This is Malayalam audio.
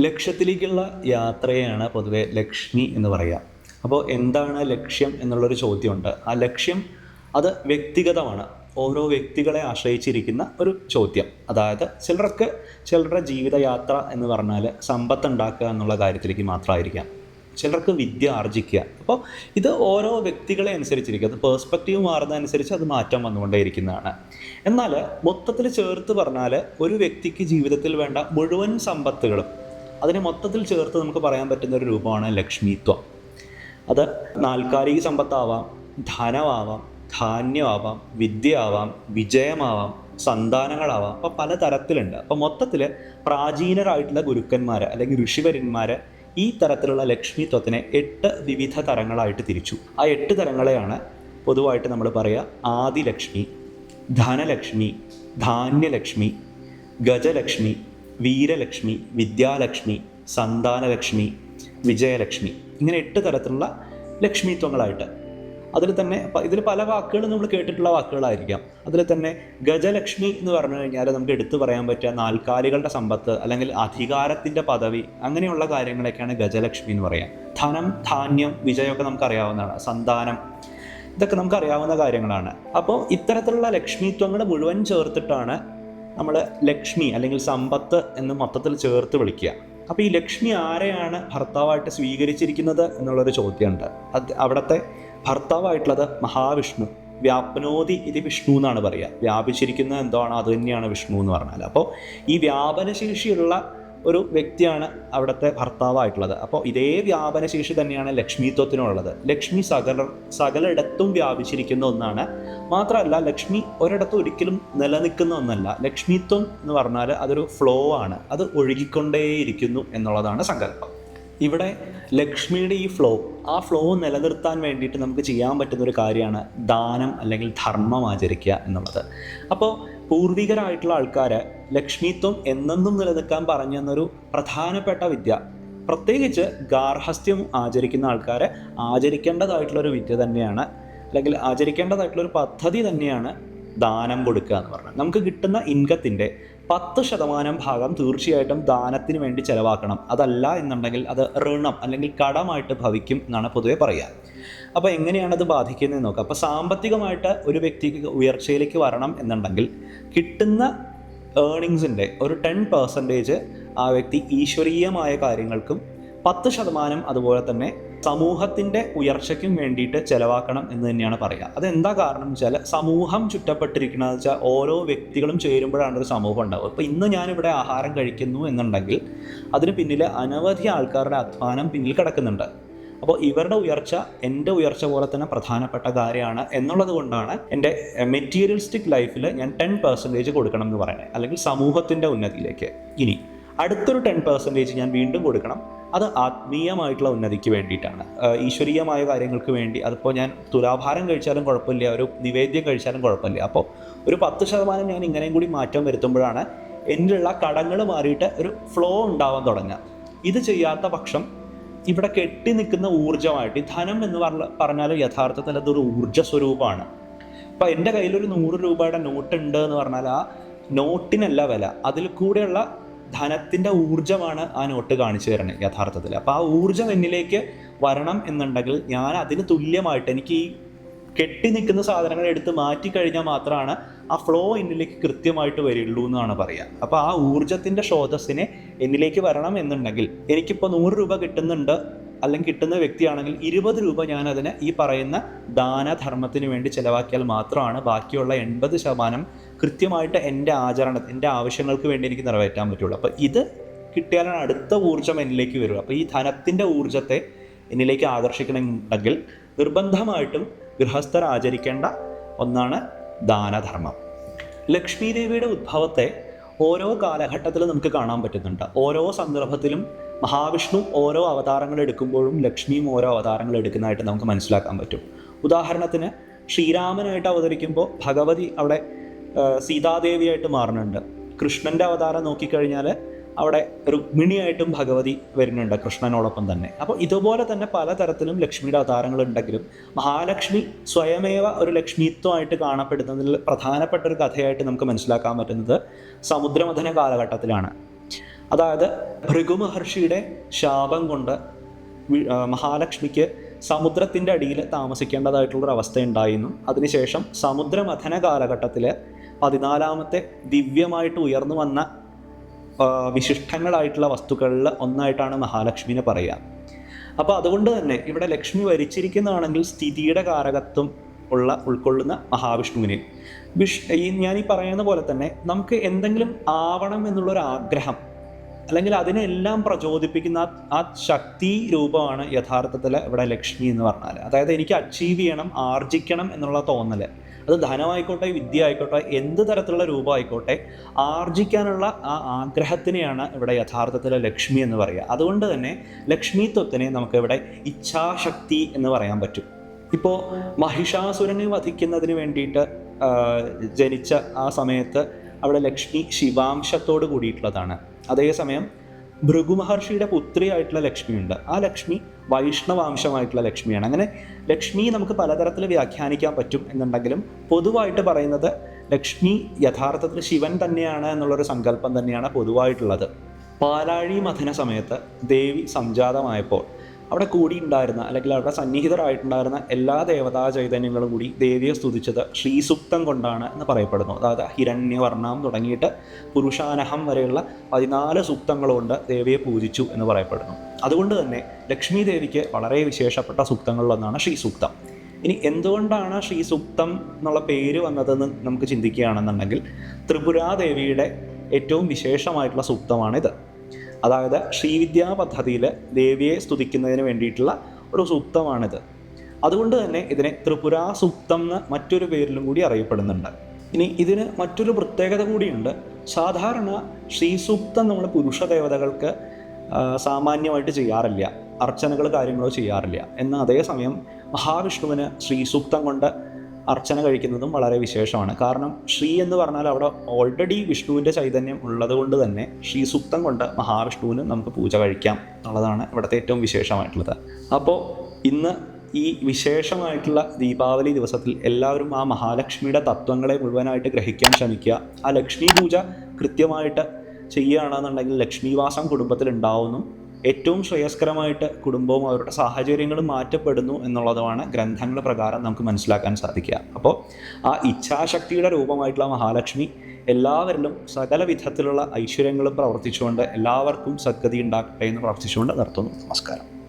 ലക്ഷ്യത്തിലേക്കുള്ള യാത്രയാണ് പൊതുവെ ലക്ഷ്മി എന്ന് പറയുക അപ്പോൾ എന്താണ് ലക്ഷ്യം എന്നുള്ളൊരു ചോദ്യമുണ്ട്. ആ ലക്ഷ്യം അത് വ്യക്തിഗതമാണ്. ഓരോ വ്യക്തികളെ ആശ്രയിച്ചിരിക്കുന്ന ഒരു ചോദ്യം. അതായത് ചിലർക്ക് ചിലരുടെ ജീവിതയാത്ര എന്ന് പറഞ്ഞാൽ സമ്പത്ത് ഉണ്ടാക്കുക എന്നുള്ള കാര്യത്തിലേക്ക് മാത്രമായിരിക്കാം ചിലർക്ക് വിദ്യ ആർജിക്കുക. അപ്പോൾ ഇത് ഓരോ വ്യക്തികളെ അനുസരിച്ചിരിക്കും. അത് പേഴ്സ്പെക്റ്റീവ് മാറുന്നതനുസരിച്ച് അത് മാറ്റം വന്നുകൊണ്ടേയിരിക്കുന്നതാണ്. എന്നാൽ മൊത്തത്തിൽ ചേർത്ത് പറഞ്ഞാൽ ഒരു വ്യക്തിക്ക് ജീവിതത്തിൽ വേണ്ട മുഴുവൻ സമ്പത്തുകളും അതിനെ മൊത്തത്തിൽ ചേർത്ത് നമുക്ക് പറയാൻ പറ്റുന്ന ഒരു രൂപമാണ് ലക്ഷ്മിത്വം. അത് നാൽക്കാലിക സമ്പത്താവാം ധനമാവാം ധാന്യമാവാം വിദ്യയാവാം വിജയമാവാം സന്താനങ്ങളാവാം. അപ്പോൾ പല തരത്തിലുണ്ട്. അപ്പോൾ മൊത്തത്തിൽ പ്രാചീനരായിട്ടുള്ള ഗുരുക്കന്മാർ അല്ലെങ്കിൽ ഋഷിവര്യന്മാർ ഈ തരത്തിലുള്ള ലക്ഷ്മിത്വത്തിനെ എട്ട് വിവിധ തരങ്ങളായിട്ട് തിരിച്ചു. ആ എട്ട് തരങ്ങളെയാണ് പൊതുവായിട്ട് നമ്മൾ പറയുക ആദിലക്ഷ്മി ധനലക്ഷ്മി ധാന്യലക്ഷ്മി ഗജലക്ഷ്മി വീരലക്ഷ്മി വിദ്യാലക്ഷ്മി സന്താനലക്ഷ്മി വിജയലക്ഷ്മി ഇങ്ങനെ എട്ട് തരത്തിലുള്ള ലക്ഷ്മിത്വങ്ങളായിട്ട്. അതിൽ തന്നെ ഇതിൽ പല വാക്കുകളും നമ്മൾ കേട്ടിട്ടുള്ള വാക്കുകളായിരിക്കാം. അതിൽ തന്നെ ഗജലക്ഷ്മി എന്ന് പറഞ്ഞു കഴിഞ്ഞാൽ നമുക്ക് എടുത്തു പറയാൻ പറ്റുക നാൽക്കാലികളുടെ സമ്പത്ത് അല്ലെങ്കിൽ അധികാരത്തിന്റെ പദവി അങ്ങനെയുള്ള കാര്യങ്ങളൊക്കെയാണ് ഗജലക്ഷ്മി എന്ന് പറയാം. ധനം ധാന്യം വിജയമൊക്കെ നമുക്കറിയാവുന്നതാണ്. സന്താനം ഇതൊക്കെ നമുക്കറിയാവുന്ന കാര്യങ്ങളാണ്. അപ്പോൾ ഇത്തരത്തിലുള്ള ലക്ഷ്മിത്വങ്ങൾ മുഴുവൻ ചേർത്തിട്ടാണ് നമ്മൾ ലക്ഷ്മി അല്ലെങ്കിൽ സമ്പത്ത് എന്ന് മൊത്തത്തിൽ ചേർത്ത് വിളിക്കുക. അപ്പോൾ ഈ ലക്ഷ്മി ആരെയാണ് ഭർത്താവായിട്ട് സ്വീകരിച്ചിരിക്കുന്നത് എന്നുള്ളൊരു ചോദ്യമുണ്ട്. അത് അവിടുത്തെ ഭർത്താവായിട്ടുള്ളത് മഹാവിഷ്ണു. വ്യാപനോതി ഇത് വിഷ്ണു എന്നാണ് പറയുക. വ്യാപിച്ചിരിക്കുന്നത് എന്താണോ? അത് തന്നെയാണ് വിഷ്ണു എന്ന് പറഞ്ഞാൽ അപ്പോൾ ഈ വ്യാപനശേഷിയുള്ള ഒരു വ്യക്തിയാണ് അവിടുത്തെ ഭർത്താവായിട്ടുള്ളത്. അപ്പോൾ ഇതേ വ്യാപനശേഷി തന്നെയാണ് ലക്ഷ്മിത്വത്തിനുള്ളത്. ലക്ഷ്മി സകല സകലയിടത്തും വ്യാപിച്ചിരിക്കുന്ന ഒന്നാണ്. മാത്രമല്ല ലക്ഷ്മി ഒരിടത്തും ഒരിക്കലും നിലനിൽക്കുന്ന ഒന്നല്ല. ലക്ഷ്മിത്വം എന്ന് പറഞ്ഞാൽ അതൊരു ഫ്ലോ ആണ്. അത് ഒഴുകിക്കൊണ്ടേയിരിക്കുന്നു എന്നുള്ളതാണ് സങ്കല്പം. ഇവിടെ ലക്ഷ്മിയുടെ ഈ ഫ്ലോ ആ ഫ്ലോ നിലനിർത്താൻ വേണ്ടിയിട്ട് നമുക്ക് ചെയ്യാൻ പറ്റുന്ന ഒരു കാര്യമാണ് ദാനം അല്ലെങ്കിൽ ധർമ്മം ആചരിക്കുക എന്നുള്ളത്. അപ്പോൾ പൂർവികരായിട്ടുള്ള ആൾക്കാർ ലക്ഷ്മിത്വം എന്നെന്നും നിലനിൽക്കാൻ പറഞ്ഞു തന്നൊരു പ്രധാനപ്പെട്ട വിദ്യ. പ്രത്യേകിച്ച് ഗാർഹസ്ഥ്യം ആചരിക്കുന്ന ആൾക്കാരെ ആചരിക്കേണ്ടതായിട്ടുള്ളൊരു വിദ്യ തന്നെയാണ്. അല്ലെങ്കിൽ ആചരിക്കേണ്ടതായിട്ടുള്ളൊരു പദ്ധതി തന്നെയാണ് ദാനം കൊടുക്കുക എന്ന് പറഞ്ഞാൽ. നമുക്ക് കിട്ടുന്ന ഇൻകത്തിന്റെ പത്ത് ശതമാനം ഭാഗം തീർച്ചയായിട്ടും ദാനത്തിന് വേണ്ടി ചെലവാക്കണം. അതല്ല എന്നുണ്ടെങ്കിൽ അത് ഋണം അല്ലെങ്കിൽ കടമായിട്ട് ഭവിക്കും എന്നാണ് പൊതുവെ പറയുക. അപ്പോൾ എങ്ങനെയാണ് അത് ബാധിക്കുന്നത് നോക്കാം. അപ്പോൾ സാമ്പത്തികമായിട്ട് ഒരു വ്യക്തിക്ക് ഉയർച്ചയിലേക്ക് വരണം എന്നുണ്ടെങ്കിൽ കിട്ടുന്ന ഏർണിങ്സിന്റെ ഒരു ടെൻ പെർസെന്റേജ് ആ വ്യക്തി ഈശ്വരീയമായ കാര്യങ്ങൾക്കും പത്ത് ശതമാനം അതുപോലെ തന്നെ സമൂഹത്തിന്റെ ഉയർച്ചയ്ക്കും വേണ്ടിയിട്ട് ചിലവാക്കണം എന്ന് തന്നെയാണ് പറയുക. അതെന്താ കാരണം വെച്ചാൽ സമൂഹം ചുറ്റപ്പെട്ടിരിക്കുന്നത് വെച്ചാൽ ഓരോ വ്യക്തികളും ചേരുമ്പോഴാണ് ഒരു സമൂഹം ഉണ്ടാവുക. ഇപ്പോൾ ഇന്ന് ഞാനിവിടെ ആഹാരം കഴിക്കുന്നു എന്നുണ്ടെങ്കിൽ അതിന് പിന്നിൽ അനവധി ആൾക്കാരുടെ അധ്വാനം പിന്നിൽ കിടക്കുന്നുണ്ട്. അപ്പോൾ ഇവരുടെ ഉയർച്ച എന്റെ ഉയർച്ച പോലെ തന്നെ പ്രധാനപ്പെട്ട കാര്യമാണ് എന്നുള്ളത് കൊണ്ടാണ് എന്റെ മെറ്റീരിയലിസ്റ്റിക് ലൈഫിൽ ഞാൻ ടെൻ പെർസെന്റേജ് കൊടുക്കണം എന്ന് പറയുന്നത്. അല്ലെങ്കിൽ സമൂഹത്തിന്റെ ഉന്നതിയിലേക്ക്. ഇനി അടുത്തൊരു ടെൻ പെർസെന്റേജ് ഞാൻ വീണ്ടും കൊടുക്കണം. അത് ആത്മീയമായിട്ടുള്ള ഉന്നതിക്ക് വേണ്ടിയിട്ടാണ്. ഈശ്വരീയമായ കാര്യങ്ങൾക്ക് വേണ്ടി. അതിപ്പോൾ ഞാൻ തുലാഭാരം കഴിച്ചാലും കുഴപ്പമില്ല. ഒരു നിവേദ്യം കഴിച്ചാലും കുഴപ്പമില്ല. അപ്പോൾ ഒരു പത്ത് ശതമാനം ഞാൻ ഇങ്ങനെയും കൂടി മാറ്റം വരുത്തുമ്പോഴാണ് ഉള്ള കടങ്ങൾ മാറിയിട്ട് ഒരു ഫ്ലോ ഉണ്ടാവാൻ തുടങ്ങുക. ഇത് ചെയ്യാത്ത പക്ഷം ഇവിടെ കെട്ടി നിൽക്കുന്ന ഊർജമായിട്ട് ധനം എന്ന് പറഞ്ഞ പറഞ്ഞാൽ യഥാർത്ഥത്തിൽ അതൊരു ഊർജ സ്വരൂപമാണ്. അപ്പൊ എന്റെ കയ്യിലൊരു നൂറ് രൂപയുടെ നോട്ട് ഉണ്ട് എന്ന് പറഞ്ഞാൽ ആ നോട്ടിനല്ല വില. അതിൽ കൂടെയുള്ള ധനത്തിന്റെ ഊർജമാണ് ആ നോട്ട് കാണിച്ചു തരണേ യഥാർത്ഥത്തിൽ. അപ്പോൾ ആ ഊർജം എന്നിലേക്ക് വരണം എന്നുണ്ടെങ്കിൽ ഞാൻ അതിന് തുല്യമായിട്ട് എനിക്ക് ഈ കെട്ടി നിൽക്കുന്ന സാധനങ്ങൾ എടുത്ത് മാറ്റി കഴിഞ്ഞാൽ മാത്രമാണ് ആ ഫ്ലോ എന്നിലേക്ക് കൃത്യമായിട്ട് വരുള്ളൂ എന്നാണ് പറയുക. അപ്പോൾ ആ ഊർജത്തിന്റെ സ്രോതസ്സിനെ എന്നിലേക്ക് വരണം എന്നുണ്ടെങ്കിൽ എനിക്കിപ്പോൾ നൂറ് രൂപ കിട്ടുന്നുണ്ട് അല്ലെങ്കിൽ കിട്ടുന്ന വ്യക്തിയാണെങ്കിൽ ഇരുപത് രൂപ ഞാൻ അതിന് ഈ പറയുന്ന ദാനധർമ്മത്തിന് വേണ്ടി ചിലവാക്കിയാൽ മാത്രമാണ് ബാക്കിയുള്ള എൺപത് ശതമാനം കൃത്യമായിട്ട് എന്റെ ആചരണ എന്റെ ആവശ്യങ്ങൾക്ക് വേണ്ടി എനിക്ക് നിറവേറ്റാൻ പറ്റുള്ളൂ. അപ്പോൾ ഇത് കിട്ടിയാലാണ് അടുത്ത ഊർജം എന്നിലേക്ക് വരുള്ളൂ അപ്പോൾ ഈ ധനത്തിന്റെ ഊർജത്തെ എന്നിലേക്ക് ആകർഷിക്കണമെന്നുണ്ടെങ്കിൽ നിർബന്ധമായിട്ടും ഗൃഹസ്ഥർ ആചരിക്കേണ്ട ഒന്നാണ് ദാനധർമ്മം. ലക്ഷ്മി ദേവിയുടെ ഉദ്ഭവത്തെ ഓരോ കാലഘട്ടത്തിലും നമുക്ക് കാണാൻ പറ്റുന്നുണ്ട്. ഓരോ സന്ദർഭത്തിലും മഹാവിഷ്ണു ഓരോ അവതാരങ്ങൾ എടുക്കുമ്പോഴും ലക്ഷ്മിയും ഓരോ അവതാരങ്ങൾ എടുക്കുന്നതായിട്ട് നമുക്ക് മനസ്സിലാക്കാൻ പറ്റും. ഉദാഹരണത്തിന് ശ്രീരാമനായിട്ട് അവതരിക്കുമ്പോൾ ഭഗവതി അവിടെ സീതാദേവിയായിട്ട് മാറുന്നുണ്ട്. കൃഷ്ണന്റെ അവതാരം നോക്കിക്കഴിഞ്ഞാൽ അവിടെ രുക്മിണിയായിട്ടും ഭഗവതി വരുന്നുണ്ട് കൃഷ്ണനോടൊപ്പം തന്നെ. അപ്പോൾ ഇതുപോലെ തന്നെ പലതരത്തിലും ലക്ഷ്മിയുടെ അവതാരങ്ങൾ ഉണ്ടെങ്കിലും മഹാലക്ഷ്മി സ്വയമേവ ഒരു ലക്ഷ്മിത്വമായിട്ട് കാണപ്പെടുന്നതിൽ പ്രധാനപ്പെട്ട ഒരു കഥയായിട്ട് നമുക്ക് മനസ്സിലാക്കാൻ പറ്റുന്നത് സമുദ്രമഥന കാലഘട്ടത്തിലാണ്. അതായത് ഭൃഗു മഹർഷിയുടെ ശാപം കൊണ്ട് മഹാലക്ഷ്മിക്ക് സമുദ്രത്തിന്റെ അടിയിൽ താമസിക്കേണ്ടതായിട്ടുള്ളൊരു അവസ്ഥ ഉണ്ടായിരുന്നു അതിനുശേഷം സമുദ്രമഥന കാലഘട്ടത്തിൽ പതിനാലാമത്തെ ദിവ്യമായിട്ട് ഉയർന്നു വന്ന വിശിഷ്ടങ്ങളായിട്ടുള്ള വസ്തുക്കളിൽ ഒന്നായിട്ടാണ് മഹാലക്ഷ്മിനെ പറയുക. അപ്പോൾ അതുകൊണ്ട് തന്നെ ഇവിടെ ലക്ഷ്മി വരിച്ചിരിക്കുന്നതാണെങ്കിൽ സ്ഥിതിയുടെ കാരകത്വം ഉള്ള ഉൾക്കൊള്ളുന്ന മഹാവിഷ്ണുവിനെ. വിഷ് ഈ ഞാൻ ഈ പറയുന്ന പോലെ തന്നെ നമുക്ക് എന്തെങ്കിലും ആവണം എന്നുള്ളൊരു ആഗ്രഹം അല്ലെങ്കിൽ അതിനെല്ലാം പ്രചോദിപ്പിക്കുന്ന ആ- ശക്തി രൂപമാണ് യഥാർത്ഥത്തിൽ ഇവിടെ ലക്ഷ്മി എന്ന് പറഞ്ഞാൽ അതായത് എനിക്ക് അച്ചീവ് ചെയ്യണം ആർജിക്കണം എന്നുള്ള തോന്നൽ അത് ധനമായിക്കോട്ടെ വിദ്യ ആയിക്കോട്ടെ എന്ത് തരത്തിലുള്ള രൂപമായിക്കോട്ടെ ആർജിക്കാനുള്ള ആ ആഗ്രഹത്തിനെയാണ് ഇവിടെ യഥാർത്ഥത്തിൽ ലക്ഷ്മി എന്ന് പറയുക. അതുകൊണ്ട് തന്നെ ലക്ഷ്മിത്വത്തിനെ നമുക്ക് ഇവിടെ ഇച്ഛാശക്തി എന്ന് പറയാൻ പറ്റും. ഇപ്പോൾ മഹിഷാസുരനെ വധിക്കുന്നതിന് വേണ്ടിയിട്ട് ജനിച്ച ആ സമയത്ത് അവിടെ ലക്ഷ്മി ശിവാംശത്തോട് കൂടിയിട്ടുള്ളതാണ്. അതേസമയം ഭൃഗു മഹർഷിയുടെ പുത്രിയായിട്ടുള്ള ലക്ഷ്മിയുണ്ട്. ആ ലക്ഷ്മി വൈഷ്ണവാംശമായിട്ടുള്ള ലക്ഷ്മിയാണ്. അങ്ങനെ ലക്ഷ്മി നമുക്ക് പലതരത്തിൽ വ്യാഖ്യാനിക്കാൻ പറ്റും എന്നുണ്ടെങ്കിലും പൊതുവായിട്ട് പറയുന്നത് ലക്ഷ്മി യഥാർത്ഥത്തിൽ ശിവൻ തന്നെയാണ് എന്നുള്ളൊരു സങ്കല്പം തന്നെയാണ് പൊതുവായിട്ടുള്ളത്. പാലാഴി മഥന സമയത്ത് ദേവി സംജാതമായപ്പോൾ അവിടെ കൂടിയിട്ടുണ്ടായിരുന്ന അല്ലെങ്കിൽ അവിടെ സന്നിഹിതരായിട്ടുണ്ടായിരുന്ന എല്ലാ ദേവതാ ചൈതന്യങ്ങളും കൂടി ദേവിയെ സ്തുതിച്ചത് ശ്രീസുക്തം കൊണ്ടാണ് എന്ന് പറയപ്പെടുന്നു. അതായത് ഹിരണ്യവർണം തുടങ്ങിയിട്ട് പുരുഷാനഹം വരെയുള്ള പതിനാല് സൂക്തങ്ങളുകൊണ്ട് ദേവിയെ പൂജിച്ചു എന്ന് പറയപ്പെടുന്നു. അതുകൊണ്ട് തന്നെ ലക്ഷ്മി ദേവിക്ക് വളരെ വിശേഷപ്പെട്ട സൂക്തങ്ങളിലൊന്നാണ് ശ്രീസുക്തം. ഇനി എന്തുകൊണ്ടാണ് ശ്രീസൂക്തം എന്നുള്ള പേര് വന്നതെന്ന് നമുക്ക് ചിന്തിക്കുകയാണെന്നുണ്ടെങ്കിൽ ത്രിപുരാദേവിയുടെ ഏറ്റവും വിശേഷമായിട്ടുള്ള സൂക്തമാണിത്. അതായത് ശ്രീവിദ്യാ പദ്ധതിയിൽ ദേവിയെ സ്തുതിക്കുന്നതിന് വേണ്ടിയിട്ടുള്ള ഒരു സൂക്തമാണിത്. അതുകൊണ്ട് തന്നെ ഇതിനെ ത്രിപുരാ സൂക്തം എന്ന് മറ്റൊരു പേരിലും കൂടി അറിയപ്പെടുന്നുണ്ട്. ഇനി ഇതിന് മറ്റൊരു പ്രത്യേകത കൂടിയുണ്ട്. സാധാരണ ശ്രീസൂക്തം നമ്മൾ പുരുഷ ദേവതകൾക്ക് സാമാന്യമായിട്ട് ചെയ്യാറില്ല. അർച്ചനകൾ കാര്യങ്ങളോ ചെയ്യാറില്ല. എന്നാൽ അതേസമയം മഹാവിഷ്ണുവിന് ശ്രീസൂക്തം കൊണ്ട് അർച്ചന കഴിക്കുന്നതും വളരെ വിശേഷമാണ്. കാരണം ശ്രീ എന്ന് പറഞ്ഞാൽ അവിടെ ഓൾറെഡി വിഷ്ണുവിന്റെ ചൈതന്യം ഉള്ളത് കൊണ്ട് തന്നെ ശ്രീസൂക്തം കൊണ്ട് മഹാവിഷ്ണുവിന് നമുക്ക് പൂജ കഴിക്കാം എന്നുള്ളതാണ് ഇവിടുത്തെ ഏറ്റവും വിശേഷമായിട്ടുള്ളത്. അപ്പോൾ ഇന്ന് ഈ വിശേഷമായിട്ടുള്ള ദീപാവലി ദിവസത്തിൽ എല്ലാവരും ആ മഹാലക്ഷ്മിയുടെ തത്വങ്ങളെ മുഴുവനായിട്ട് ഗ്രഹിക്കാൻ ശ്രമിക്കുക. ആ ലക്ഷ്മി പൂജ കൃത്യമായിട്ട് ചെയ്യുകയാണെന്നുണ്ടെങ്കിൽ ലക്ഷ്മിവാസം കുടുംബത്തിൽ ഉണ്ടാവുന്നു ഏറ്റവും ശ്രേയസ്കരമായിട്ട് കുടുംബവും അവരുടെ സാഹചര്യങ്ങളും മാറ്റപ്പെടുന്നു എന്നുള്ളതുമാണ് ഗ്രന്ഥങ്ങൾ പ്രകാരം നമുക്ക് മനസ്സിലാക്കാൻ സാധിക്കുക. അപ്പോൾ ആ ഇച്ഛാശക്തിയുടെ രൂപമായിട്ടുള്ള മഹാലക്ഷ്മി എല്ലാവരിലും സകല വിധത്തിലുള്ള ഐശ്വര്യങ്ങളും പ്രവർത്തിച്ചുകൊണ്ട് എല്ലാവർക്കും സദ്ഗതി ഉണ്ടാക്കട്ടെ എന്ന് പ്രാർത്ഥിച്ചുകൊണ്ട് നിർത്തുന്നു. നമസ്കാരം.